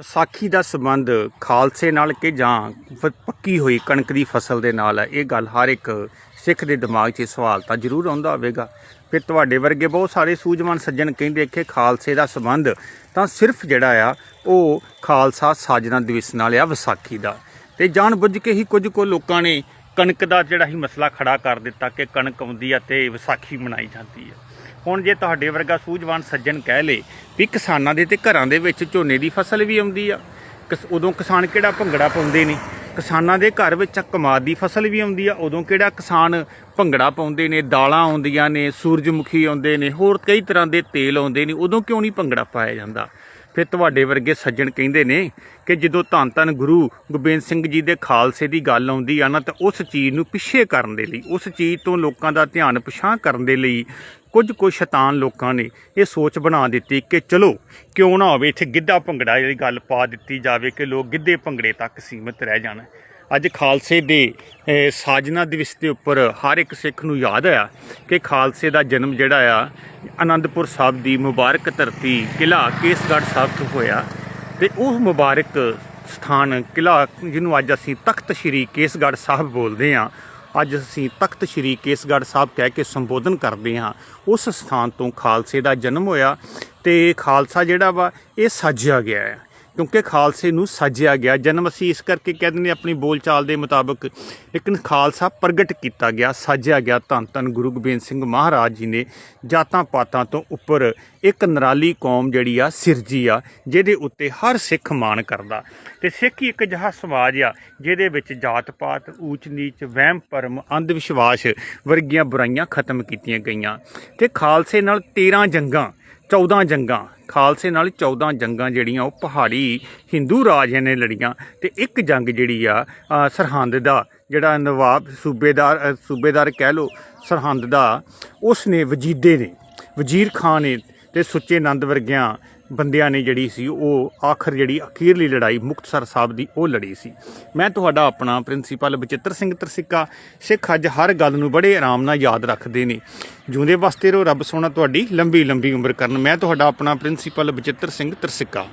ਵਿਸਾਖੀ ਦਾ ਸੰਬੰਧ ਖਾਲਸੇ ਨਾਲ ਕਿ ਜਾਂ ਪੱਕੀ ਹੋਈ ਕਣਕ ਦੀ ਫਸਲ ਦੇ ਨਾਲ ਹੈ, ਇਹ ਗੱਲ ਹਰ ਇੱਕ ਸਿੱਖ ਦੇ ਦਿਮਾਗ 'ਚ ਸਵਾਲ ਤਾਂ ਜ਼ਰੂਰ ਆਉਂਦਾ ਹੋਵੇਗਾ। ਫਿਰ ਤੁਹਾਡੇ ਵਰਗੇ ਬਹੁਤ ਸਾਰੇ ਸੂਝਵਾਨ ਸੱਜਣ ਕਹਿੰਦੇ ਕਿ ਖਾਲਸੇ ਦਾ ਸੰਬੰਧ ਤਾਂ ਸਿਰਫ ਜਿਹੜਾ ਆ, ਉਹ ਖਾਲਸਾ ਸਾਜਨਾ ਦਿਵਸ ਨਾਲ ਆ, ਵਿਸਾਖੀ ਦਾ। ਤੇ ਜਾਣ ਬੁੱਝ ਕੇ ਹੀ ਕੁਝ ਕੋ ਲੋਕਾਂ ਨੇ ਕਣਕ ਦਾ ਜਿਹੜਾ ਹੀ ਮਸਲਾ ਖੜਾ ਕਰ ਦਿੱਤਾ ਕਿ ਕਣਕ ਆਉਂਦੀ ਆ ਤੇ ਵਿਸਾਖੀ ਮਨਾਈ ਜਾਂਦੀ ਆ। ਹੁਣ ਜੇ ਤੁਹਾਡੇ ਵਰਗਾ ਸੂਝਵਾਨ ਸੱਜਣ ਕਹਿ ਲੇ ਵੀ ਕਿਸਾਨਾਂ ਦੇ ਤੇ ਘਰਾਂ ਦੇ ਵਿੱਚ ਝੋਨੇ ਦੀ ਫਸਲ ਵੀ ਆਉਂਦੀ ਆ, ਕਿਸ- ਉਦੋਂ ਕਿਸਾਨ ਕਿਹੜਾ ਭੰਗੜਾ ਪਾਉਂਦੇ ਨੇ? ਕਿਸਾਨਾਂ ਦੇ ਘਰ ਵਿੱਚ ਕਮਾਦ ਦੀ ਫਸਲ ਵੀ ਆਉਂਦੀ ਆ, ਉਦੋਂ ਕਿਹੜਾ ਕਿਸਾਨ ਭੰਗੜਾ ਪਾਉਂਦੇ ਨੇ, ਦਾਲਾਂ ਆਉਂਦੀਆਂ ਨੇ, ਸੂਰਜਮੁਖੀ ਆਉਂਦੇ ਨੇ, ਹੋਰ ਕਈ ਤਰ੍ਹਾਂ ਦੇ ਤੇਲ ਆਉਂਦੇ ਨੇ, ਉਦੋਂ ਕਿਉਂ ਨਹੀਂ ਭੰਗੜਾ ਪਾਇਆ ਜਾਂਦਾ? ਫਿਰ ਤੁਹਾਡੇ ਵਰਗੇ ਸੱਜਣ ਕਹਿੰਦੇ ਨੇ ਕਿ ਜਦੋਂ ਧੰਨ ਧੰਨ ਗੁਰੂ ਗੋਬਿੰਦ ਸਿੰਘ ਜੀ ਦੇ ਖਾਲਸੇ ਦੀ ਗੱਲ ਆਉਂਦੀ ਆ ਨਾ ਤਾਂ ਉਸ ਚੀਜ਼ ਨੂੰ ਪਿੱਛੇ ਕਰਨ ਦੇ ਲਈ, ਉਸ ਚੀਜ਼ ਤੋਂ ਲੋਕਾਂ ਦਾ ਧਿਆਨ ਪਛਾਣ ਕਰਨ ਦੇ ਲਈ ਕੁਝ ਕੁ ਸ਼ੈਤਾਨ ਲੋਕਾਂ ਨੇ ਇਹ ਸੋਚ ਬਣਾ ਦਿੱਤੀ ਕਿ ਚਲੋ ਕਿਉਂ ਨਾ ਹੋਵੇ ਇੱਥੇ ਗਿੱਧਾ ਭੰਗੜਾ ਜਿਹੜੀ ਗੱਲ ਪਾ ਦਿੱਤੀ ਜਾਵੇ ਕਿ ਲੋਕ ਗਿੱਧੇ ਭੰਗੜੇ ਤੱਕ ਸੀਮਿਤ ਰਹਿ ਜਾਣ। ਅੱਜ ਖਾਲਸੇ ਦੇ ਸਾਜਨਾ ਦਿਵਸ ਦੇ ਉੱਪਰ ਹਰ ਇੱਕ ਸਿੱਖ ਨੂੰ ਯਾਦ ਆਇਆ ਕਿ ਖਾਲਸੇ ਦਾ ਜਨਮ ਜਿਹੜਾ ਆ, ਆਨੰਦਪੁਰ ਸਾਹਿਬ ਦੀ ਮੁਬਾਰਕ ਧਰਤੀ ਕਿਲਾ ਕੇਸਗੜ੍ਹ ਸਾਹਿਬ ਤੋਂ ਹੋਇਆ ਤੇ ਉਹ ਮੁਬਾਰਕ ਸਥਾਨ ਕਿਲਾ ਜਿਹਨੂੰ ਅੱਜ ਅਸੀਂ ਤਖਤ ਸ੍ਰੀ ਕੇਸਗੜ੍ਹ ਸਾਹਿਬ ਬੋਲਦੇ ਹਾਂ, ਅੱਜ ਅਸੀਂ ਤਖਤ ਸ੍ਰੀ ਕੇਸਗੜ੍ਹ ਸਾਹਿਬ ਕਹਿ ਕੇ ਸੰਬੋਧਨ ਕਰਦੇ ਹਾਂ। ਉਸ ਸਥਾਨ ਤੋਂ ਖਾਲਸੇ ਦਾ ਜਨਮ ਹੋਇਆ ਤੇ ਖਾਲਸਾ ਜਿਹੜਾ ਵਾ, ਇਹ ਸਾਜਿਆ ਗਿਆ ਹੈ ਕਿਉਂਕਿ ਖਾਲਸੇ ਨੂੰ ਸਾਜਿਆ ਗਿਆ। ਜਨਮ ਅਸੀਂ ਇਸ ਕਰਕੇ ਕਹਿ ਦਿੰਦੇ ਆਪਣੀ ਬੋਲਚਾਲ ਦੇ ਮੁਤਾਬਕ ਲੇਕਿਨ ਖਾਲਸਾ ਪ੍ਰਗਟ ਕੀਤਾ ਗਿਆ, ਸਾਜਿਆ ਗਿਆ। ਧੰਨ ਧੰਨ ਗੁਰੂ ਗੋਬਿੰਦ ਸਿੰਘ ਮਹਾਰਾਜ ਜੀ ਨੇ ਜਾਤਾਂ ਪਾਤਾਂ ਤੋਂ ਉੱਪਰ ਇੱਕ ਨਰਾਲੀ ਕੌਮ ਜਿਹੜੀ ਆ, ਸਿਰਜੀ ਆ, ਜਿਹਦੇ ਉੱਤੇ ਹਰ ਸਿੱਖ ਮਾਣ ਕਰਦਾ। ਤੇ ਸਿੱਖ ਹੀ ਇੱਕ ਅਜਿਹਾ ਸਮਾਜ ਆ, ਜਿਹਦੇ ਵਿੱਚ ਜਾਤ ਪਾਤ, ਊਚ ਨੀਚ, ਵਹਿਮ, ਭਰਮ, ਅੰਧ ਵਿਸ਼ਵਾਸ ਵਰਗੀਆਂ ਬੁਰਾਈਆਂ ਖਤਮ ਕੀਤੀਆਂ ਗਈਆਂ। ਤੇ ਖਾਲਸੇ ਨਾਲ 13 ਜੰਗਾਂ 14 ਜੰਗਾਂ, ਖਾਲਸੇ ਨਾਲ 14 ਜੰਗਾਂ ਜਿਹੜੀਆਂ, ਉਹ ਪਹਾੜੀ ਹਿੰਦੂ ਰਾਜਿਆਂ ਨੇ ਲੜੀਆਂ ਤੇ ਇੱਕ ਜੰਗ ਜਿਹੜੀ ਆ ਸਰਹੰਦ ਦਾ, ਜਿਹੜਾ ਨਵਾਬ ਸੂਬੇਦਾਰ ਸੂਬੇਦਾਰ ਕਹਿ ਲੋ ਸਰਹੰਦ ਦਾ ਉਸ ਨੇ ਵਜੀਦੇ ਨੇ, ਵਜ਼ੀਰ ਖਾਨ ਨੇ ਤੇ ਸੁੱਚੇ ਆਨੰਦ ਵਰਗਿਆਂ ਬੰਦਿਆਂ ਨੇ ਜਿਹੜੀ ਸੀ ਉਹ ਆਖਰ ਜਿਹੜੀ ਅਖੀਰਲੀ ਲੜਾਈ ਮੁਕਤਸਰ ਸਾਹਿਬ ਦੀ ਉਹ ਲੜੀ ਸੀ। ਮੈਂ ਤੁਹਾਡਾ ਆਪਣਾ ਪ੍ਰਿੰਸੀਪਲ ਬਚਿੱਤਰ ਸਿੰਘ ਤਰਸਿੱਕਾ, ਸਿੱਖ ਅੱਜ ਹਰ ਗੱਲ ਨੂੰ ਬੜੇ ਆਰਾਮ ਨਾਲ ਯਾਦ ਰੱਖਦੇ ਨੇ। ਜਿਉਂਦੇ ਵਾਸਤੇ ਰਹੋ ਰੱਬ ਸੋਹਣਾ ਤੁਹਾਡੀ ਲੰਬੀ ਲੰਬੀ ਉਮਰ ਕਰਨ। ਮੈਂ ਤੁਹਾਡਾ ਆਪਣਾ ਪ੍ਰਿੰਸੀਪਲ ਬਚਿੱਤਰ ਸਿੰਘ ਤਰਸਿੱਕਾ।